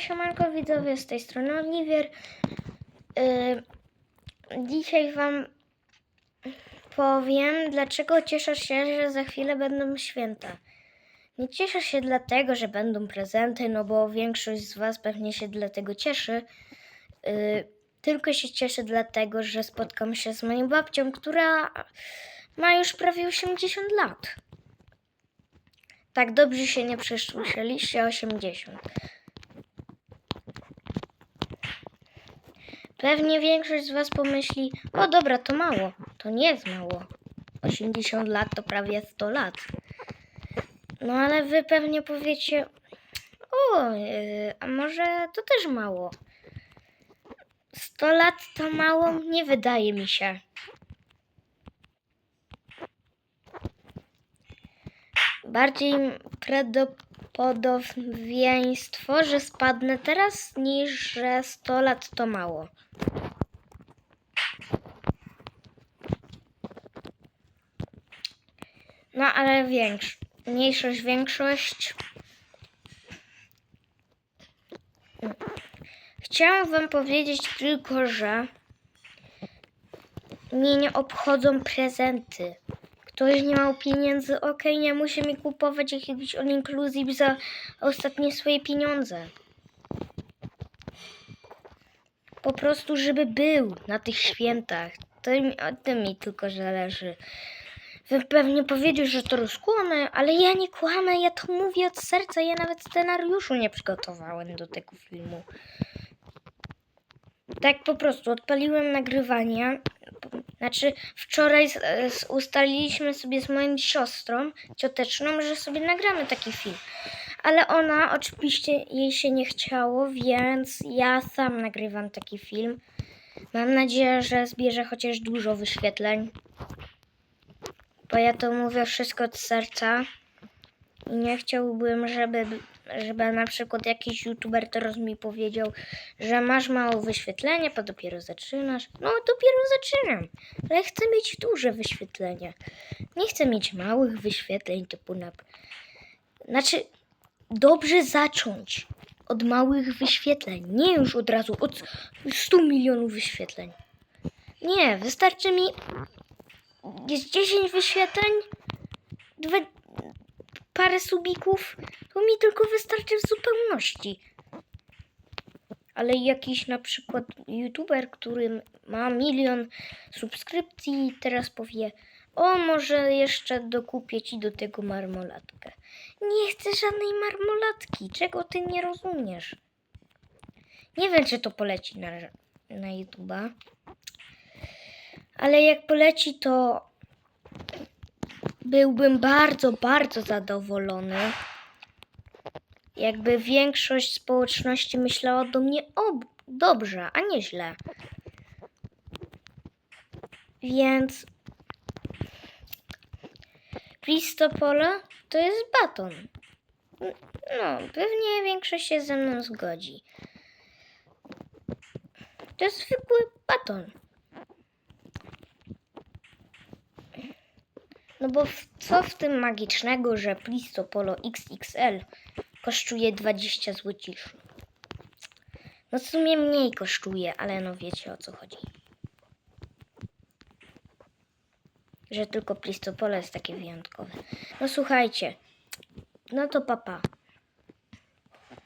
Siemanko, siemanko widzowie, z tej strony Oliwier. Yy, dzisiaj wam powiem, dlaczego cieszę się, że za chwilę będą święta. Nie cieszę się dlatego, że będą prezenty, no bo większość z was pewnie się dlatego cieszy. Yy, tylko się cieszę dlatego, że spotkam się z moją babcią, która ma już prawie 80 lat. Tak dobrze się nie przesłyszeliście, 80. Pewnie większość z Was pomyśli, o dobra, to mało. To nie jest mało. 80 lat to prawie 100 lat. No ale Wy pewnie powiecie, o, yy, a może to też mało. 100 lat to mało? Nie wydaje mi się. Bardziej prawdopodobieństwo, że spadnę teraz, niż że 100 lat to mało. No ale większość, mniejszość, większość. Chciałam wam powiedzieć tylko, że mnie nie obchodzą prezenty. Ktoś nie miał pieniędzy, okej, nie musi mi kupować jakiegoś all inclusive za ostatnie swoje pieniądze. Po prostu, żeby był na tych świętach. To mi, o tym mi tylko zależy. Wy pewnie powiedzieć, że to rozkłamę, ale ja nie kłamę, ja to mówię od serca. Ja nawet scenariuszu nie przygotowałem do tego filmu. Tak po prostu odpaliłem nagrywanie. Znaczy, wczoraj z, z, ustaliliśmy sobie z moją siostrą, cioteczną, że sobie nagramy taki film. Ale ona oczywiście jej się nie chciało, więc ja sam nagrywam taki film. Mam nadzieję, że zbierze chociaż dużo wyświetleń. Bo ja to mówię wszystko od serca. I nie chciałbym, żeby, żeby na przykład jakiś youtuber teraz mi powiedział, że masz mało wyświetlenia, bo dopiero zaczynasz. No, dopiero zaczynam. Ale chcę mieć duże wyświetlenia. Nie chcę mieć małych wyświetleń typu na... Znaczy, dobrze zacząć od małych wyświetleń. Nie już od razu od 100 milionów wyświetleń. Nie, wystarczy mi jest 10 wyświetleń, dwa, parę subików, to mi tylko wystarczy w zupełności. Ale jakiś na przykład youtuber, który ma milion subskrypcji, teraz powie, o może jeszcze dokupię ci do tego marmolatkę. Nie chcę żadnej marmolatki, czego ty nie rozumiesz? Nie wiem, czy to poleci na, na YouTube'a. Ale jak poleci, to byłbym bardzo, bardzo zadowolony. Jakby większość społeczności myślała do mnie dobrze, a nie źle. Więc Pristopola to jest baton. No, pewnie większość się ze mną zgodzi. To jest zwykły baton. No bo co w tym magicznego, że Plisto Polo XXL kosztuje 20 złociszy? No w sumie mniej kosztuje, ale no wiecie o co chodzi. Że tylko Plisto Polo jest takie wyjątkowe. No słuchajcie, no to papa.